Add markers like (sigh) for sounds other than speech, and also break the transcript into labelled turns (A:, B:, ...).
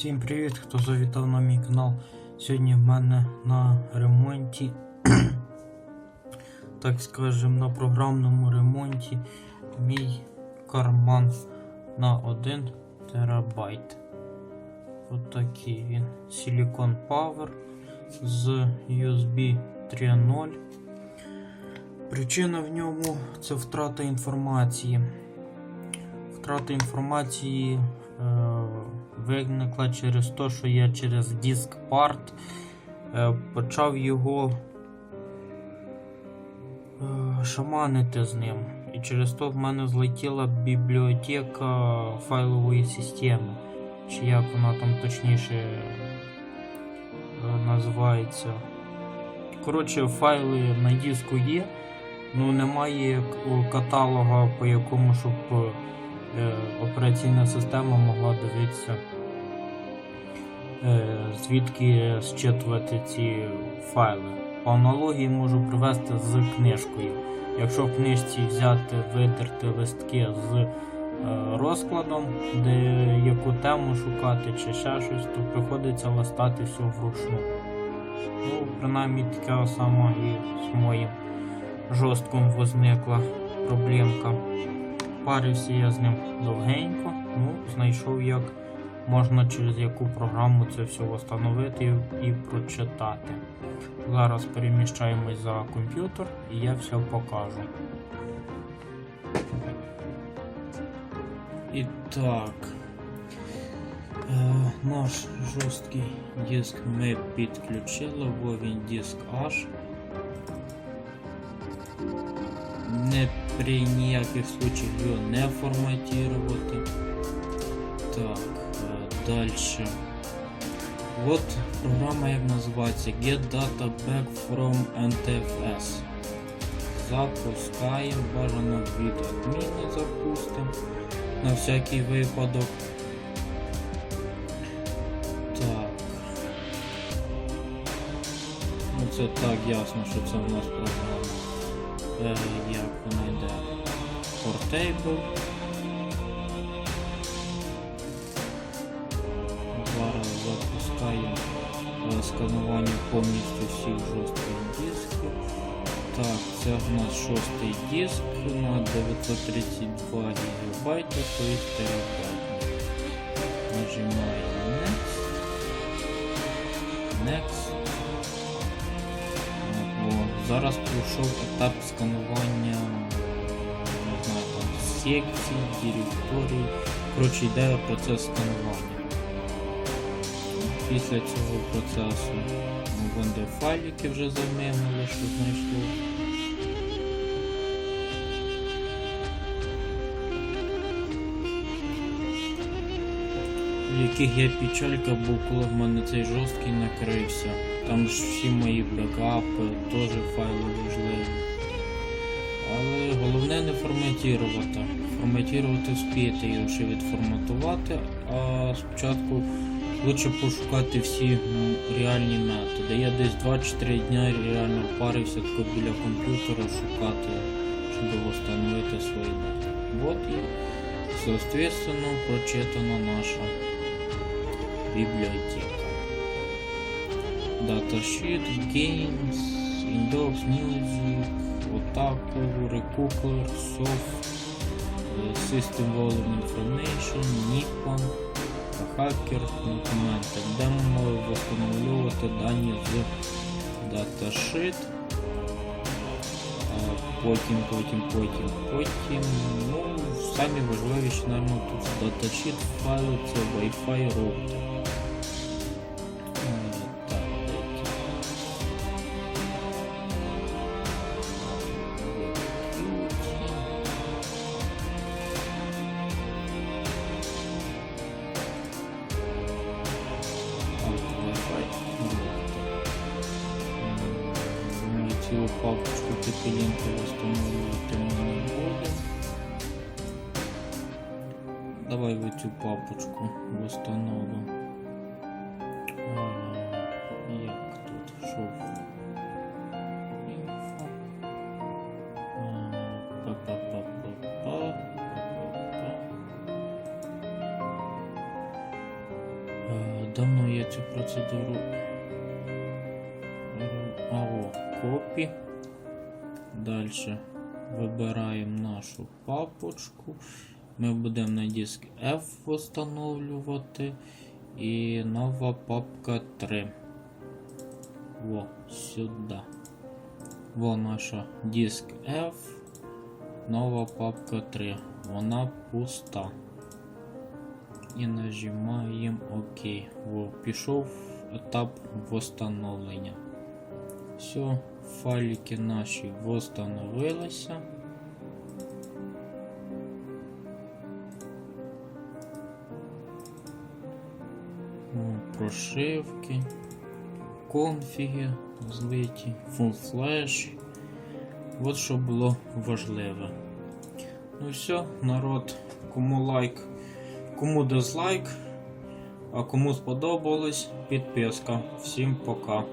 A: Всім привіт, хто завітав на мій канал. Сьогодні в мене на ремонті, (clears throat) так скажем, на програмному ремонті мій карман на 1 терабайт. От такий він. Silicon Power з USB 3.0. Причина в ньому це втрата інформації. Втрата інформації виникла через те, що я через диск парт е, почав його е, шаманити з ним. І через то в мене злетіла бібліотека файлової системи. Чи як вона там точніше е, називається. Коротше, файли на диску є, ну немає каталога, по якому щоб е, операційна система могла дивитися, е, звідки зчитувати ці файли. По аналогії можу привести з книжкою. Якщо в книжці взяти, видерти листки з е, розкладом, де яку тему шукати чи ще щось, то приходиться листати все вручну. Ну, принаймні така сама і з моїм жорстком возникла проблемка. Парився я з ним довгенько, ну, знайшов, як можна через яку програму це все встановити і, прочитати. Зараз переміщаємось за комп'ютер і я все покажу. І так. Е, наш жорсткий диск ми підключили, бо він диск H. Не при ніяких случаях його не форматувати. Так, далі. От програма як називається Get Data Back from NTFS. Запускаємо, бажано від адміна запустимо на всякий випадок. Так. Ну це так ясно, що це у нас програма. Е, як вона йде? Portable. Зараз запускаємо е, сканування повністю всіх жорстких дисків. Так, це в нас шостий диск на 932 ГБ, тобто терабайт. Нажимаємо Next. Next. Зараз пройшов етап сканування не знаю, там, секцій, директорій. Коротше, йде процес сканування. Після цього процесу ну, вон де файлики вже займемо, що знайшло. Яких я печалька був, коли в мене цей жорсткий накрився. Там ж всі мої бекапи, теж файли важливі. Але головне не форматувати. Форматувати вспієте його ще відформатувати, а спочатку лучше пошукати всі ну, реальні методи. Я десь 2-3 дня реально парився тако біля комп'ютера шукати, щоб встановити свої методи. Вот і, соответственно, прочитана наша библиотека. Datasheet, Games, Indox, Music, Otaku, Recookler, Soft, е, System Volume Information, Nippon, Hacker, документи, де ми можемо встановлювати дані з. А Потім, потім, потім, потім. Ну, самі важливіші, напевно, тут Datasheet файли це Wi-Fi роутер. Цю папочку підпілінку встановлювати ми не будемо. Давай в цю папочку встановимо. Як тут? Па-па-па. А, давно я цю процедуру. Копі. Далі вибираємо нашу папочку. Ми будемо на диск F встановлювати. І нова папка 3. Во, сюди. Во наша диск F. Нова папка 3. Вона пуста. І нажимаємо ОК. Во, пішов етап восстановлення. Все, файлики наші восстановилися. О, Прошивки, конфіги злиті, full flash. От що було важливе. Ну все, народ, кому лайк, кому дизлайк, а кому сподобалось, підписка. Всім пока.